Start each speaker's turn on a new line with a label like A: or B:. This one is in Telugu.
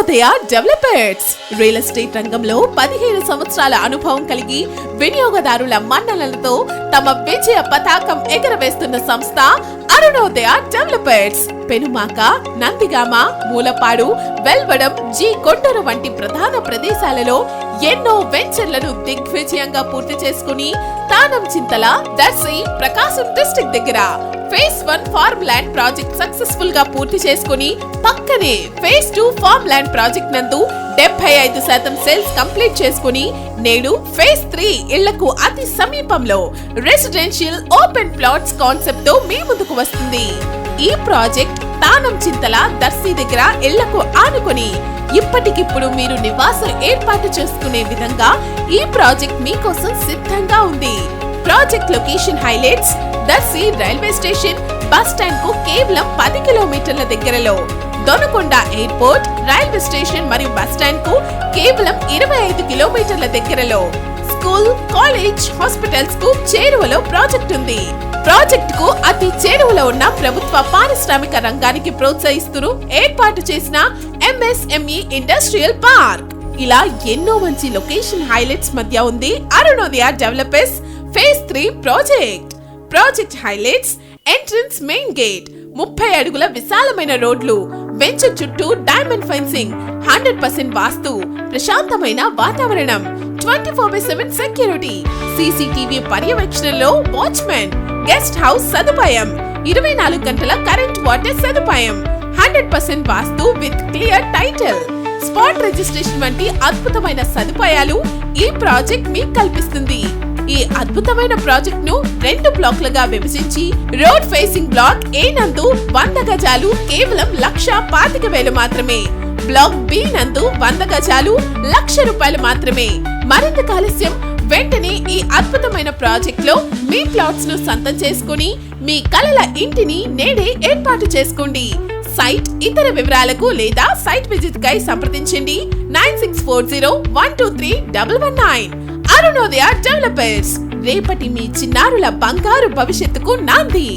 A: అరుణోదయ డెవలపర్స్ రియల్ ఎస్టేట్ రంగంలో పదిహేను సంవత్సరాల అనుభవం కలిగి వినియోగదారుల మన్ననలతో తమ విజయ పతాకం ఎగరవేస్తున్న సంస్థ అరుణోదయ డెవలపర్స్ పెనుమాక నందిగామ మూలపాడు వెల్వడం జి కొండూరు వంటి ప్రధాన ప్రదేశాలలో ఎన్నో వెంచర్లను దిగ్విజయంగా పూర్తి చేసుకుని తానం చింతల దర్శి ప్రకాశం డిస్ట్రిక్ట్ దగ్గర phase one farm land project సక్సెస్ఫుల్గా పూర్తి చేసుకుని పక్కనే phase two farm land project నందు డెబ్బై ఐదు శాతం సేల్స్ కంప్లీట్ చేసుకుని నేడు ఫేజ్ త్రీ ఇళ్ళకు అతి సమీపంలో రెసిడెన్షియల్ ఓపెన్ ప్లాట్స్ కాన్సెప్ట్తో మీ ముందుకు వస్తుంది. ఈ ప్రాజెక్ట్ తానం చింతల దర్శి దగ్గర ఇళ్ళకు ఆనుకొని ఇప్పటికిప్పుడు మీరు నివాసం ఏర్పాటు చేసుకునే విధంగా ఈ ప్రాజెక్ట్ మీకోసం సిద్ధంగా ఉంది. Project location highlights Darsi railway station bus స్టాండ్కు కేవలం పది కిలోమీటర్ల దగ్గరలో. దొనకొండ ఎయిర్పోర్ట్ రైల్వే స్టేషన్ మరియు బస్ స్టాండ్కు కేవలం ఇరవై ఐదు కిలోమీటర్ల దగ్గరలో. స్కూల్ కాలేజ్ హాస్పిటల్స్కు చేరువలో ప్రాజెక్ట్ ఉంది. ప్రాజెక్టుకు అతి చేరువలో ఉన్న ప్రభుత్వ పారిశ్రామిక రంగానికి ప్రోత్సహిస్తూ ఏర్పాటు చేసిన ఎంఎస్ఎంఈ ఇండస్ట్రియల్ పార్క్. ఇలా ఎన్నో మంచి లొకేషన్ హైలైట్స్ మధ్య ఉంది. Arunodaya developers phase three project. Project highlights entrance main gate ముప్పై అడుగుల విశాలమైన రోడ్లు వెంచర్ చుట్టూ diamond fencing hundred percent vastu ప్రశాంతమైన వాతావరణం twenty four by seven security. CCTV పర్యవేక్షణలో వాచ్మెన్. గెస్ట్ హౌస్ సదుపాయం. ఇరవై నాలుగు గంటల కరెంట్ వాటర్ సదుపాయం. Hundred percent vastu with clear title. Spot registration వంటి అద్భుతమైన సదుపాయాలు ఈ ప్రాజెక్ట్ మీకు కల్పిస్తుంది. ఈ అద్భుతమైన ప్రాజెక్ట్ను రెండు బ్లాక్లుగా విభజించి రోడ్ ఫేసింగ్ బ్లాక్ ఏ నందు వంద గజాలు కేవలం లక్ష పాతిక వేలు మాత్రమే. బ్లాక్ బి నందు వంద గజాలు లక్ష రూపాయలు మాత్రమే. మరింత కాలుష్యం వెంటనే ఈ అద్భుతమైన ప్రాజెక్ట్లో మీ ప్లాట్స్ను సొంతం చేసుకుని మీ కలల ఇంటిని నేడే ఏర్పాటు చేసుకోండి. సైట్ ఇతర వివరాలకు లేదా సైట్ విజిట్ కై సంప్రదించండి. Nine six four zero one two three double one nine. Arunodaya developers రేపటి మీ చిన్నారుల బంగారు భవిష్యత్తుకు నాంది.